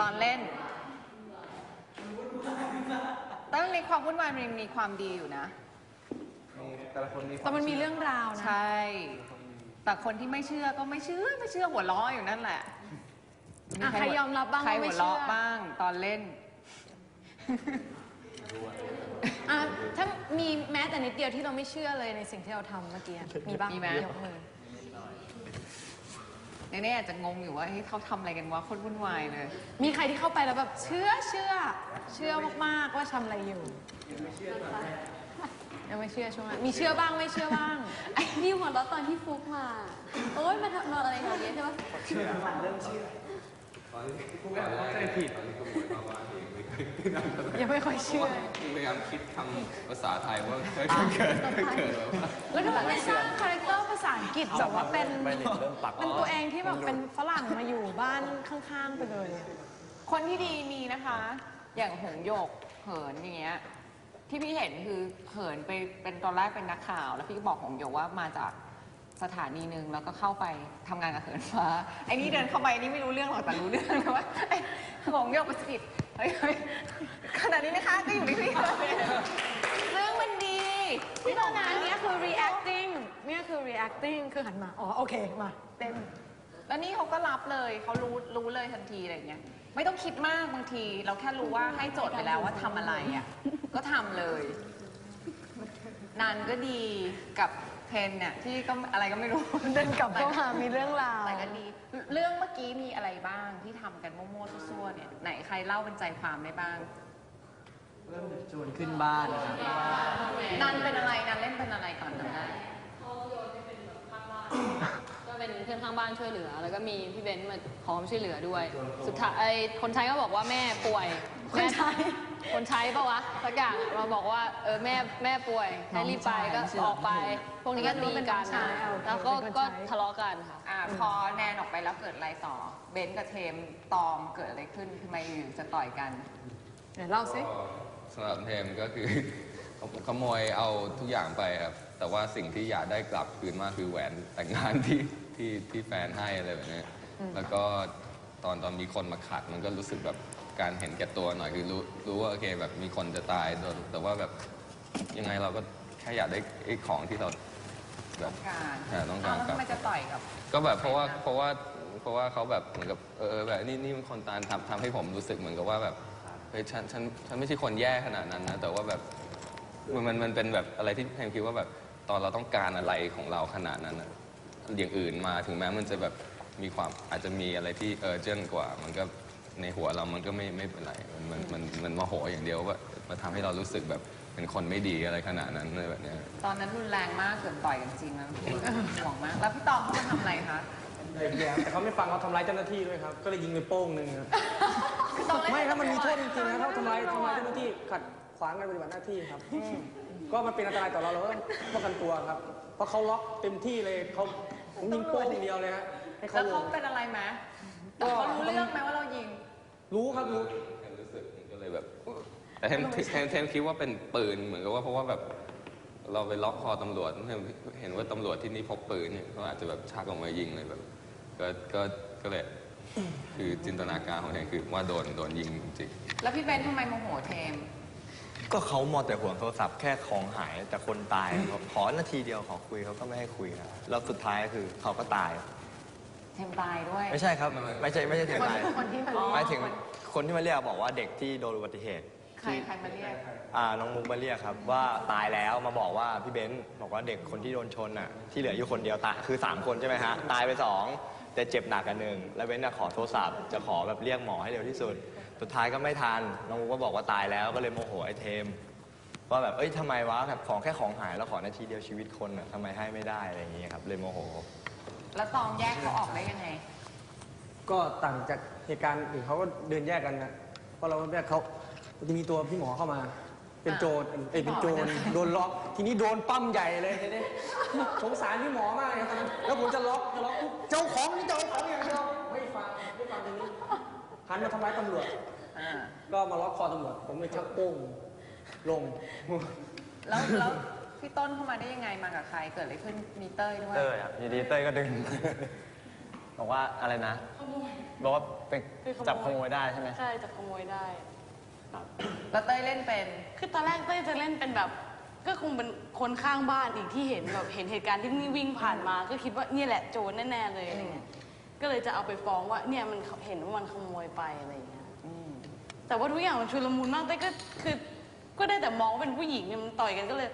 ตอนเล่นแต่ในความวุ่นวายมันมีความดีอยู่นะมีแต่ละคนมีแต่มันมีเรื่องราวนะ ใช่ แต่คนที่ไม่เชื่อก็ไม่เชื่อไม่เชื่อหัวเราะอยู่นั่นแหละ อะใครยอมรับบ้างใครว่าหัไม่วเชื่อเราะบ้างตอนเล่น อะถ้ามีแม้แต่นิดเดียวที่เราไม่เชื่อเลยในสิ่งที่เราทำเมื่อกี้ มีบ้างมีไหม ยกมือ เนเน่อาจจะงงอยู่ว่าเฮ้ยเขาทำอะไรกันวะโคนวุ่นวายเลย มีใครที่เข้าไปแล้วแบบเชื่อเชื่อ เชื่อมากๆว่าทำอะไรอยู่ยังไม่เชื่อใช่ไหมมีเชื่อบ้างไม่เชื่อบ้าง ไอ้นี่หัวเราะตอนที่ฟุกมา โอ๊ยมาทำนอนอะไรแถวนี้ใช่ปะยังไม่ค่อยเชื่อ พยายามคิดคำภาษาไทยว่าเกิดเกิดเกิดแบบว่าแล้วทำไมไม่สร้างคาแรคเตอร์ภา ษาอังกฤษแบบว่าเป็นเป็นตัวเองที่แบบเป็นฝรั่งมาอยู่บ้านข้างๆไปเลยอะคนที่ดีมีนะคะ อย่างหงโยกเหินอย่างเงี้ยที่พี่เห็นคือเหินไปเป็นตอนแรกเป็นนักข่าว แล้วพี่ก็บอกหงโยกว่ามาจากสถานีหนึ่งแล้วก็เข้าไปทำงานกับเหินฟ้าไอ้นี่เดินเข้าไปนี่ไม่รู้เรื่องหรอกแต่รู้เรื่องนะว่าไอ้หงโยกไปสะกิดเฮ้ยเฮ้ยขนาดนี้นะคะก็อยู่ที่พี่เลยเรื่องมันดีที่ตอนนั้นเนี่ยคือ reacting เนี่ย คือ reacting คือหันมา อ๋อ โอเค มาเต้นแล้วนี่เขาก็รับเลยเขารู้รู้เลยทันทีอะไรเงี้ยไม่ต้องคิดมากบางที เราแค่รู้ว่าให้โจทย์ไปแล้วว่าทำอะไรอะ ก็ทำเลยนันก็ดีกับเพนเนี่ยที่ก็อะไรก็ไม่รู้ เดินกลับเข้ามามีเรื่องราวแต่ก็ดีเรื่องเมื่อกี้มีอะไรบ้างที่ทำกันมั่วๆซั่วๆเนี่ยไหนใครเล่าเป็นใจความได้บ้าง เริ่มจากชวนขึ้นบ้านนะครับ นันเป็นอะไรนันเล่นเป็นอะไรก่อนจำได้ก็เป็นเพื่อนข้างบ้านช่วยเหลือ แล้วก็มีพี่เบนซ์มาขอความช่วยเหลือด้วย สุดท้ายไอ้คนใช้ก็บอกว่าแม่ป่วยคนใช้แม่คนใช้ปะวะสักอย่างอะมาบอกว่าเออแม่แม่ป่วยให้รีบไปก็ออกไป พวกนี้ก็ตีกันใช่เอาแล้วก็เป็นคนก็ใช้ทะเลาะกันค่ะอ่าพอแนนออกไปแล้วเกิดอะไรต่อ เบนซ์กับเทมตอมเกิดอะไรขึ้นทำไมอยู่จะต่อยกันเดี๋ยวเล่าสิสำหรับเทมก็คือขโมยเอาทุกอย่างไปครับ แต่ว่าสิ่งที่อยากได้กลับคืนมากคือแหวนแต่งงานที่ที่ที่แฟนให้อะไรแบบเนี้ยแล้วก็ตอนตอนมีคนมาขัดมันก็รู้สึกแบบการเห็นแก่ตัวหน่อยคือรู้รู้ว่าโอเคแบบมีคนจะตายโดนแต่ว่าแบบยังไงเราก็แค่อยากได้ไอ้ของที่เราแบบการอ่าต้องการแล้วกลับทำไมจะต่อยกับ ก็แบบเพราะว่าเพราะว่าเพราะว่าเขาแบบเหมือนกับเออแบบนี่นี่มันคนตายทำทำให้ผมรู้สึกเหมือนกับว่าแบบเฮ้ยฉันฉันฉันไม่ใช่คนแย่ขนาดนั้นนะแต่ว่าแบบมันมันมันเป็นแบบอะไรที่แพมคิดว่าแบบตอนเราต้องการอะไรของเราขนาดนั้นนะ อย่างอื่นมาถึงแม้มันจะแบบมีความอาจจะมีอะไรที่เออเจนกว่า มันก็ในหัวเรามันก็ไม่ไม่เป็นไรมันมันมันมันโมโหอย่างเดียวว่ามาทำให้เรารู้สึกแบบเป็นคนไม่ดีอะไรขนาดนั้นอะไรแบบเนี้ย ตอนนั้นรุนแรงมากเกิดต่อยกันจริงนะห่วงมาก แล้วพี่ตองเขามาทำอะไรคะเด็กแย่แต่เขาไม่ฟังเขาทำร้ายเจ้าหน้าที่ด้วยครับ ก็เลยยิงไปโป้งหนึ่งครับพี่ตองเล่นไม่ครับมันมีโทษจริงๆนะเขาทำร้ายทำร้ายเจ้าหน้าที่ขัดขวางการปฏิบัติหน้าที่ครับ ก็มันเป็นอันตรายต่อเราเราก็ต้องป้องกันตัวครับเพราะเขาล็อกเต็มที่เลยเขาผม ยิงโป้งอย่างเดียวเลยฮะให้เขาแล้วลเขางเป็นอะไรไหมแต่เขารู้เรื่องไหมว่าเรายิง รู้ครับรู้แทมรู้สึกมันก็เลยแบบแต่แทมแทมแทมคิดว่าเป็นปืนเหมือนกับว่าเพราะว่าแบบเราไปล็อกคอตำรวจแทมเห็นว่าตำรวจที่นี่พกปืนเนี่ยเขาอาจจะแบบชักออกมายิงเลยแบบ ก็ก็ก็เลยคือจินตนาการของแทมคือว่าโดนโดนยิงจริงแล้วพี่เบนทำไมโมโหเทม ก็เขามอแต่ห่วงโทรศัพท์แค่ของหายแต่คนตายครับขอนาทีเดียวขอคุยเขาก็ไม่ให้คุยครับแล้วสุดท้ายก็คือเขาก็ตาย เทมตายด้วย ไม่ใช่ครับ ไม่ใช่ไม่ใช่ถึงตายคนที่มาอ๋อหมายถึงคนที่มาเรียกบอกว่าเด็กที่โดนอุบัติเหตุ ใครใครมาเรียก อ่าน้องมุกมาเรียกครับ ว่าตายแล้วมาบอกว่าพี่เบนซ์บอกว่าเด็กคนที่โดนชนอะที่เหลืออยู่คนเดียวตายคือ 3 คนใช่ไหมฮะตายไปสอง แต่เจ็บหนักกันหนึ่งแล้วเบนซ์น่ะขอโทรศัพท์จะขอแบบเรียกหมอให้เร็วที่สุด สุดท้ายก็ไม่ทันน้องมุกก็บอกว่าตายแล้วก็เลยโมโหไอ้เทมว่าแบบเอ้ยทำไมวะแบบของแค่ของหายแล้วขอนาทีเดียวชีวิตคนอะทำไมให้ไม่ได้อะไรอย่างเงี้ยครับเลยโมโห แล้วตองแยกเขาออกได้ยังไง ก็ต่างจากเหตุการณ์อื่นเขาก็เดินแยกกันนะเพราะเราแยกเขาจะมีตัวพี่หมอเข้ามา เป็นโจรเอ้ยเป็นโจรโดนล็อก ทีนี้โดนปั้มใหญ่เลยทีนี้สงสารพี่หมอมากเลยตอนนั้นแล้วผมจะล็อกจะล็อกปุ๊บ มาทำร้ายตำรวจอ่าก็มาล็อกคอตำรวจผมเลยชักโป้งลง แล้วแล้วพี่ต้นเข้ามาได้ยังไงมากับใครเกิดอะไรขึ้นมีเต้ยด้วย เต้ยครับอยู่ดีเต้ยก็ดึงกบอกว่าอะไรนะบอกว่าไปจับขโมยได้ใช่ไหมใช่จะขโมยได้ แล้วเต้ยเล่นเป็น คือตอนแรกเต้ยจะเล่นเป็นแบบ ก็คงเป็นคนข้างบ้านอีกที่เห็นแบบเห็นเหตุการณ์ที่นี่วิ่งผ่านมา ก็คิดว่าเนี่ยแหละโจรแน่ๆเลยอะไรเงี้ย ก็เลยจะเอาไปฟ้องว่าเนี่ยมันเห็นว่ามันขโมยไปอะไรเงี้ยแต่ว่าทุกอย่างมันชุลมุนมากเต้ยก็คือก็ได้แต่มองว่าเป็นผู้หญิงเนี่ยมันต่อยกันก็เลย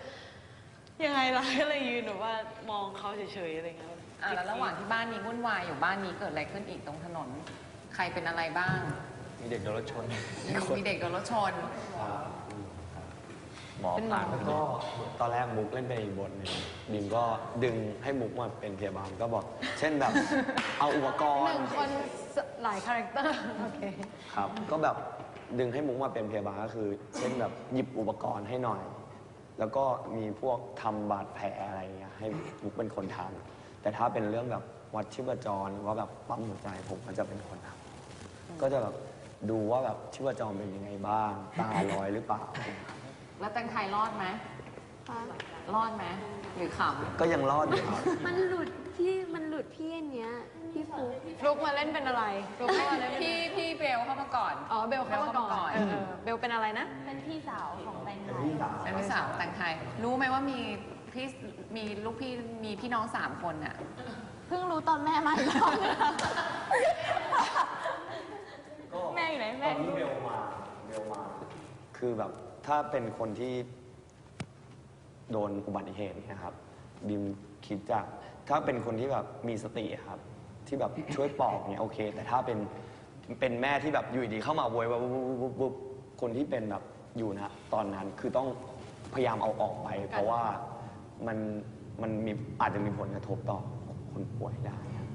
ยังไงล่ะก็เลยยืนแบบว่ามองเขาเฉยๆอะไรเงี้ยอะแล้วระหว่างที่บ้านนี้วุ่นวายอยู่บ้านนี้เกิดอะไรขึ้นอีกตรงถนน ใครเป็นอะไรบ้าง มีเด็กโดนรถชน มีเด็กโดนรถชน หมอผ่านแล้วก็ตอนแรกมุกเล่นเป็นอีกบทหนึ่งบิมก็ดึงให้มุกมาเป็นพยาบาลก็บอก เช่นแบบ เอาอุปกรหนึ่ณ์ งคนหลายคาแรคเตอร์ โอเค ครับ ก็แบบดึงให้มุกมาเป็นพยาบาลก็คือ เช่นแบบหยิบอุปกรณ์ให้หน่อย แล้วก็มีพวกทำบาดแผลอะไรเงี้ยให้มุกเป็นคนทำแต่ถ้าเป็นเรื่องแบบวัดชีพจรหรือว่าแบบปั๊มหัวใจผมก็จะเป็นคนทำก็จะแบบดูว่าแบบชีพจรเป็นยังไงบ้าง ตาลอยหรือเปล่า แล้วแตงไทยรอดไหมรอดไหมหรือขก็ยังรอดอยู่ครับมันหลุดพี่มันหลุดพี่อันเนี้ยพี่ฟุกฟลุกมาเล่นเป็นอะไรฟลุกมาเล่นำเป็นพี่พี่เบลเข้ามาก่อน อ๋อเบลเข้ามาก่อนเบลเข้ามาก่อนเออเออเบลเป็นอะไรนะเป็นพี่สาวของแตงไทยเป็นพี่สาวแตงไทย รู้ไหมว่ามีพี่มีลูกพี่มีพี่น้องสามคนอะเพิ่งรู้ตอนแม่มาอีกรอบนึงแม่อยู่ไหนตแม่อนที่เบลมาเบลมา คือแบบ ถ้าเป็นคนที่โดนอุบัติเหตุเนะครับบิมคิดจากถ้าเป็นคนที่แบบมีสติอะครับ ที่แบบช่วยปลอบเนี่ยโอเค แต่ถ้าเป็นเป็นแม่ที่แบบอยู่ดีๆเข้ามาโวยวายวุบวุบวุบวุบคนที่เป็นแบบอยู่นะตอนนั้นคือต้องพยายามเอาออกไป เพราะว่ามันมันมีอาจจะมีผลกระทบต่อคนป่วยได้ครับ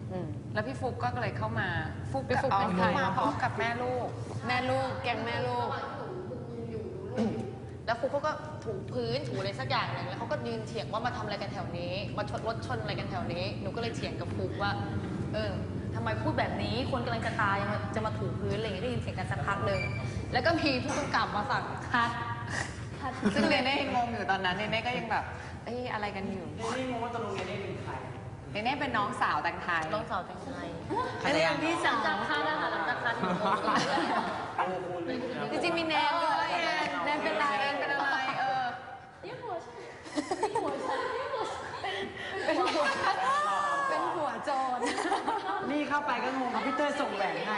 แล้วพี่ฟุกก็เลยเข้ามา ฟุกพี่ฟุ๊กอ๋อเป็นใครมาพร้อมกับแม่ลูก แม่ลูก แกงแม่ลูก แล้วฟุกเขาก็ถูพื้นถูอะไรสักอย่างหนึ่งแล้วเขาก็ยืนเถียงว่ามาทำอะไรกันแถวนี้ มาชนรถชนอะไรกันแถวนี้หนูก็เลยเถียงกับฟุกว่า เออทำไมพูดแบบนี้คนกำลังจะตายยังมาจะมาถูพื้นอะไรอย่างเงี้ยได้ยินเสียงกันสักพักหนึ่งแล้วก็มีผู้กำกับมาสั่งคัด ซึ่งเนเน่งงอยู่ตอนนั้นเนเน่ก็ยังแบบเอ้ยอะไรกันอยู่เนเน่งงว่าตกลงเนเน่เป็นใครเนเน่เป็นน้องสาวแตงไทยน้องสาวแต่งไทยใครเรียกพี่สาว จากคัดนะคะหลังจากคัดหนูโกงเลย จริงๆมีแนนด้วยแนนแนนเป็นไร แนนเป็นอะไรเออ เป็นหัว เป็นหัวโจรนี่เข้าไปก็งงครับพี่เต้ยส่งแหวนให้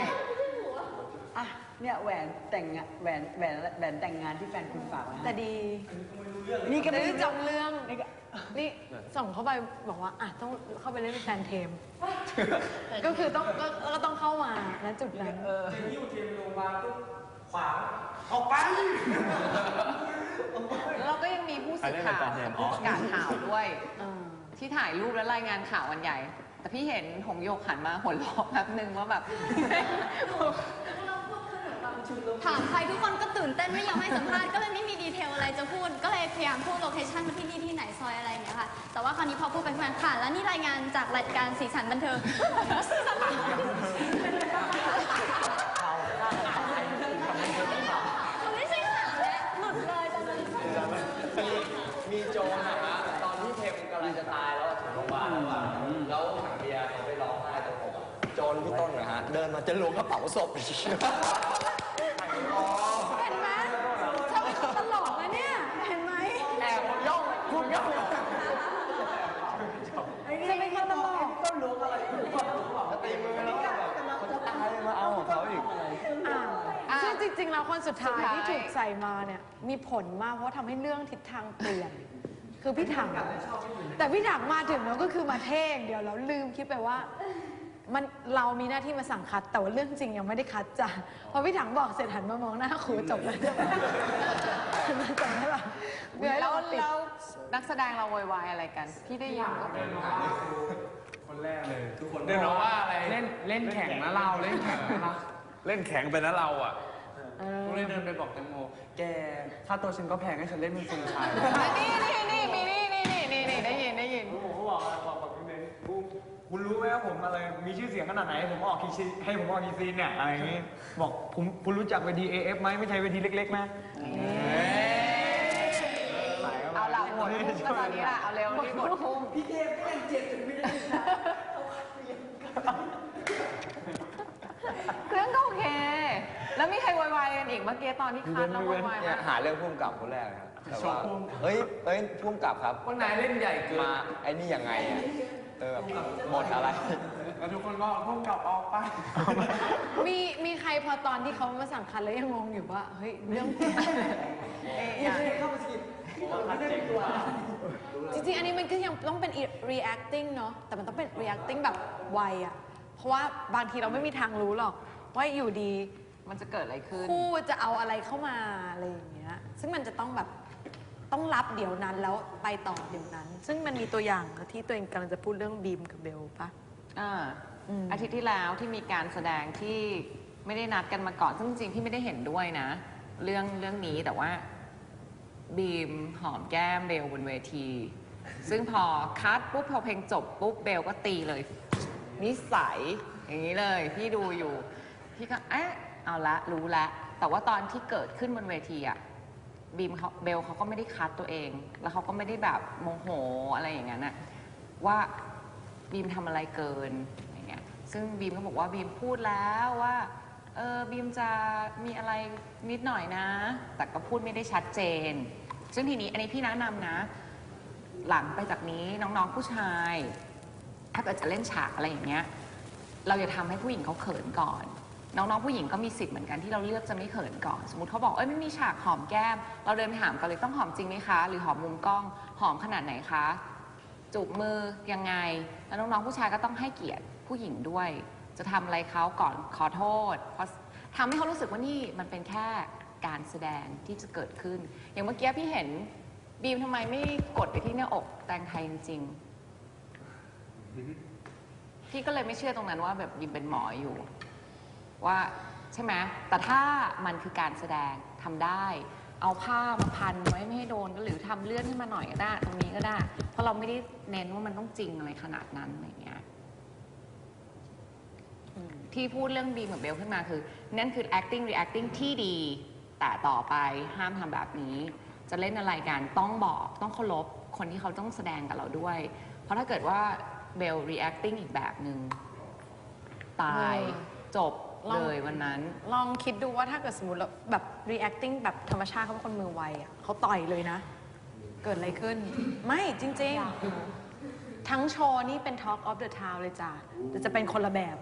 อะเนี่ยแหวนแต่งงานแหวนแหวนแหวนแต่งงานที่แฟนคุณฝากมาให้แต่ดี นี่ก็แต่ไม่ที่รู้จำเรื่อง นี่ก็นี่ส่งเข้าไปบอกว่าอะต้องเข้าไปเล่นเป็นแฟนเทม ก็คือต้องก็ก็ต้องเข้ามาณจุดนั้นเออยิ้วเทียมโรงพยาบาลปุ๊บขวางออกไป แล้วเราก็ยังมีผู้สื่อข่าวผู้ประกาศข่าวด้วยอ่าที่ถ่ายรูปและรายงานข่าววันใหญ่ แต่พี่เห็นหงโยกหันมาหัวเราะแป๊บนึงว่าแบบ ถามใครทุกคนก็ตื่นเต้นไม่ยอมให้สัมภาษณ์ก็เลยไม่มีดีเทลอะไรจะพูด ก็เลยพยายามพูดโลเคชั่นมาที่นี่ที่ไหนซอยอะไรอย่างเงี้ยค่ะ แต่ว่าคราวนี้พอพูดไปมันค่ะ แล้วนี่รายงานจากรายการสีสันบันเทิง ไม่ใช่ข่าวแล้วหลุดเลยตอนนั้น มีมีโจรนะฮะตอนที่เทมกำลังจะตายแล้วถึงโรงพยาบาลแล้วอะแล้วถังเบียร์เขาไปร้องไห้ตรงอกอะโจรพี่ต้นนะฮะ เดินมา จะล้วงกระเป๋าศพ เห็นไหมเธอเป็นคนตลกนะเนี่ย เห็นไหมแอบย่องคุณย่องจะเป็นคนตลกต้นรู้อะไรตีมือแล้วแบบคนตายมาเอาของเขาอีก อ่าซึ่งจริง ๆ แล้วคนสุดท้ายสุดท้ายที่ถูกใส่มาเนี่ย มีผลมากเพราะว่าทำให้เรื่องทิศทางเปลี่ยน คือพี่ถัง แต่พี่ถังมาถึงแล้วก็คือมาเท่อย่างเดียวแล้วลืมคิดไปว่า มันเรามีหน้าที่มาสั่งคัด แต่ว่าเรื่องจริงยังไม่ได้คัดจ้ะพอพี่ถังบอกเสร็จหันมามองหน้าครูจบแล้วจบแล้วหรอเดี๋ยวให้แล้เราวติดแล้วนักแสดงเราโวยวายอะไรกัน พี่ได้ยินก็เป็นว่าคนแรกเลยทุกคนเดินมาว่าอะไรเล่นเล่นแข่งนะเราเล่นแข่งนะเล่นแข็งไปนะเราอะก็เลยเดินไปบอกแตงโม แกค่าตัวฉันก็แพงให้ฉันเล่นเป็นคนชายนี่นี่นี่มีนี่นี่ คุณรู้ไหมว่าผมอะไรมีชื่อเสียงขนาดไหนผมออกคีซีให้ผมออกคีซีเนี่ยอะไรอย่างงี้ บอกผมคุณรู้จักเวที AF ไหมไม่ใช่เวทีเล็ก ๆ นะเอาละหมดทุ่มก็ตอนนี้ละเอาเร็วที่หมดทุ่มพี่เทพก็ยังเจ็บจนไม่ได้เครื่องก็โอเค แล้วมีใครวายวากันอีกเมื่อกี้ตอนที่คัดแล้วววายเนี่หาเรื่องพุ่มกลับคนแรกเลยครับแต่ว่าเฮ้ยเฮ้ยพุ่มกลับครับคนายนเล่นใหญ่เกินมาไอ้นี่ยังไงอะ เออแบบหมดอะไร แล้วทุกคนก็พุ่งกลับออกไป มีมีใครพอตอนที่เขามาสั่งคัดแล้วยังงงอยู่ว่า เฮ้ย เรื่องจริงเข้ามาสกิดไม่ได้ตัวจริงๆ อันนี้มันก็ยังต้องเป็น reacting เนาะแต่มันต้องเป็น reacting แบบไวอะเพราะว่าบางทีเราไม่มีทางรู้หรอก ว่าอยู่ดีมันจะเกิดอะไรขึ้น คู่จะเอาอะไรเข้ามาอะไรอย่างเงี้ย ซึ่งมันจะต้องแบบ ต้องรับเดี๋ยวนั้นแล้วไปต่อเดี๋ยวนั้น ซึ่งมันมีตัวอย่างที่ตัวเองกำลังจะพูดเรื่องบีมกับเบลปะอ่าอืมอาทิตย์ที่แล้วที่มีการแสดงที่ไม่ได้นัดกันมาก่อนซึ่งจริงๆพี่ไม่ได้เห็นด้วยนะ เรื่องเรื่องนี้แต่ว่าบีมหอมแก้มเบลบนเวที ซึ่งพอคัดปุ๊บพอเพลงจบปุ๊บเบลก็ตีเลย นิสัยอย่างนี้เลยพี่ดูอยู่ พี่ก็เอ๊ะเอาละรู้ละ แต่ว่าตอนที่เกิดขึ้นบนเวทีอะ บีมเขาเบลเขาก็ไม่ได้คัดตัวเอง แล้วเขาก็ไม่ได้แบบโมโหอะไรอย่างนั้นอะว่าบีมทำอะไรเกินอย่างเงี้ยซึ่งบีมก็บอกว่าบีมพูดแล้วว่าเออบีมจะมีอะไรนิดหน่อยนะ แต่ก็พูดไม่ได้ชัดเจน ซึ่งทีนี้อันนี้พี่แนะนำนะ หลังไปจากนี้น้องๆผู้ชาย ถ้าเกิดจะเล่นฉากอะไรอย่างเงี้ย เราอย่าทำให้ผู้หญิงเขาเขินก่อน น้องๆผู้หญิงก็มีสิทธิ์เหมือนกันที่เราเลือกจะไม่เขินก่อน สมมติเขาบอกเอ้ยไม่มีฉากหอมแก้ม เราเดินไปถามกันเลยต้องหอมจริงไหมคะ หรือหอมมุมกล้องหอมขนาดไหนคะจูบมือยังไง แล้วน้องๆผู้ชายก็ต้องให้เกียรติผู้หญิงด้วย จะทำอะไรเขาก่อนขอโทษเพราะทำให้เขารู้สึกว่านี่มันเป็นแค่การแสดงที่จะเกิดขึ้น อย่างเมื่อกี้พี่เห็นบีมทำไมไม่กดไปที่หน้าอกแตงไทยจริงๆพี่ก็เลยไม่เชื่อตรงนั้นว่าแบบบีมเป็นหมออยู่ ว่าใช่ไหมแต่ถ้ามันคือการแสดงทำได้ เอาผ้ามาพันไว้ไม่ให้โดนก็หรือทำเลื่อนขึ้นมาหน่อยก็ได้ ตรงนี้ก็ได้ เพราะเราไม่ได้เน้นว่ามันต้องจริงอะไรขนาดนั้นอะไรเงี้ยอืมที่พูดเรื่องบีมกับเบลขึ้นมาคือ นั่นคือ acting reacting ที่ดี แต่ต่อไปห้ามทำแบบนี้ จะเล่นอะไรกันต้องบอกต้องเคารพคนที่เขาต้องแสดงกับเราด้วย เพราะถ้าเกิดว่าเบล reacting อีกแบบหนึง่ง ตายเออ จบ ลอง เลยวันนั้น ลองคิดดูว่าถ้าเกิดสมมติเราแบบ reacting แบบธรรมชาติเขาเป็นคนมือไวอะเขาต่อยเลยนะ เกิดอะไรขึ้น ไม่จริง ๆ ทั้งโชว์นี่เป็น Talk of the Town เลยจ้ะแต่จะเป็นคนละแบบ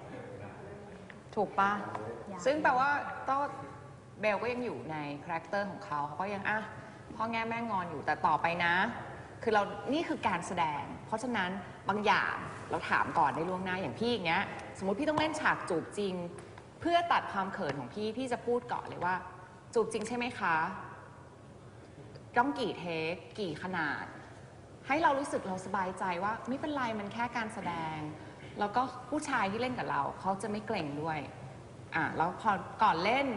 ถูกปะ ซึ่งแปลว่าก็เบลก็ยังอยู่ในคาแรคเตอร์ของเขาเขาก็ยังอะพ่อแง่แม่งอนอยู่แต่ต่อไปนะ คือเรานี่คือการแสดง เพราะฉะนั้นบางอย่างเราถามก่อนได้ล่วงหน้าอย่างพี่อย่างเงี้ย สมมติพี่ต้องเล่นฉากจูบจริง เพื่อตัดความเขินของพี่ พี่จะพูดก่อนเลยว่า จูบจริงใช่ไหมคะ ต้องกี่เทคกี่ขนาด ให้เรารู้สึกเราสบายใจว่า ไม่เป็นไรมันแค่การแสดง แล้วก็ผู้ชายที่เล่นกับเรา เขาจะไม่เกรงด้วยอะแล้วพอก่อนเล่น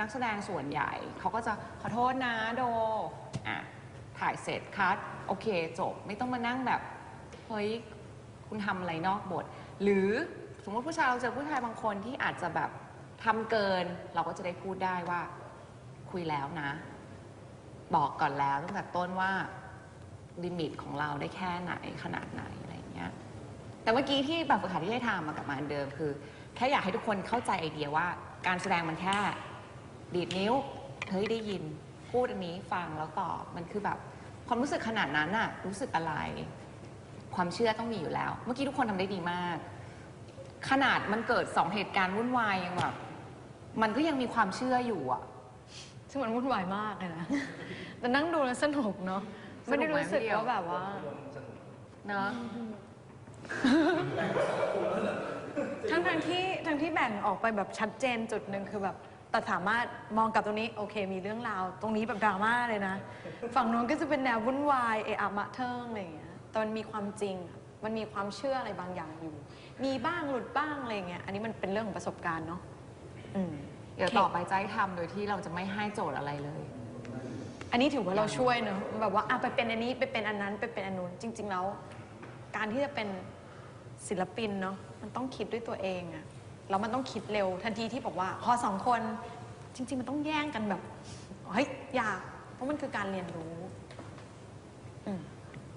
นักแสดงส่วนใหญ่ เขาก็จะขอโทษนะโดอะถ่ายเสร็จคัดโอเคจบ ไม่ต้องมานั่งแบบ เฮ้ย คุณทำอะไรนอกบท หรือสมมติผู้ชายเราเจอผู้ชายบางคนที่อาจจะแบบ ทำเกินเราก็จะได้พูดได้ว่า คุยแล้วนะ บอกก่อนแล้วตั้งแต่ต้นว่าลิมิตของเราได้แค่ไหนขนาดไหนอะไรอย่างเงี้ย แต่เมื่อกี้ที่แบบฝึกหัดที่ให้ทำมากับมาอันเดิมคือ แค่อยากให้ทุกคนเข้าใจไอเดียว่า การแสดงมันแค่ดีดนิ้วเฮ้ยได้ยิน พูดอันนี้ฟังแล้วตอบมันคือแบบความรู้สึกขนาดนั้นอะรู้สึกอะไร ความเชื่อต้องมีอยู่แล้ว เมื่อกี้ทุกคนทำได้ดีมาก ขนาดมันเกิดสองเหตุการณ์วุ่นวายยังแบบ มันก็ยังมีความเชื่ออยู่อะ ซึ่งมันวุ่นวายมากเลยนะ แต่นั่งดูแล้วสนุกเนาะไม่ได้รู้สึกว่าแบบว่า เนาะทั้งทางๆที่ทั้งที่แบ่งออกไปแบบชัดเจนจุดหนึ่งคือแบบแต่สามารถมองกลับตรงนี้ โอเค มีเรื่องราว ตรงนี้แบบดราม่าเลยนะ ฝั่งนู้นก็จะเป็นแนววุ่นวายเอะอะมะเทิงอะไรอย่างเงี้ยแต่มันมีความจริงอะมันมีความเชื่ออะไรบางอย่างอยู่ มีบ้างหลุดบ้างอะไรอย่างเงี้ยอันนี้มันเป็นเรื่องของประสบการณ์เนาะ อืม เดี๋ยวต่อไปจะให้ทำโดยที่เราจะไม่ให้โจทย์อะไรเลย อันนี้ถือว่าเราช่วยเนอะแบบว่าอะไปเป็นอันนี้ไปเป็นอันนั้นไปเป็นอันนู้นจริง ๆ แล้ว การที่จะเป็นศิลปินเนาะมันต้องคิดด้วยตัวเองอะแล้วมันต้องคิดเร็วทันทีที่บอกว่า พอสองคนจริง ๆ มันต้องแย่งกันแบบเฮ้ยอย่าเพราะมันคือการเรียนรู้อืม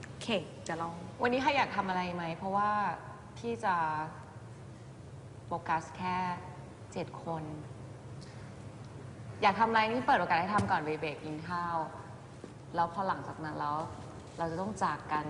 โอเคเดี๋ยวลอง วันนี้ใครอยากทำอะไรไหม เพราะว่าพี่จะโฟกัสแค่ เจ็ดคน อยากทำอะไรนี่เปิดโอกาสให้ทำก่อนเบรกกินข้าว แล้วพอหลังจากนั้นแล้ว เราจะต้องจากกัน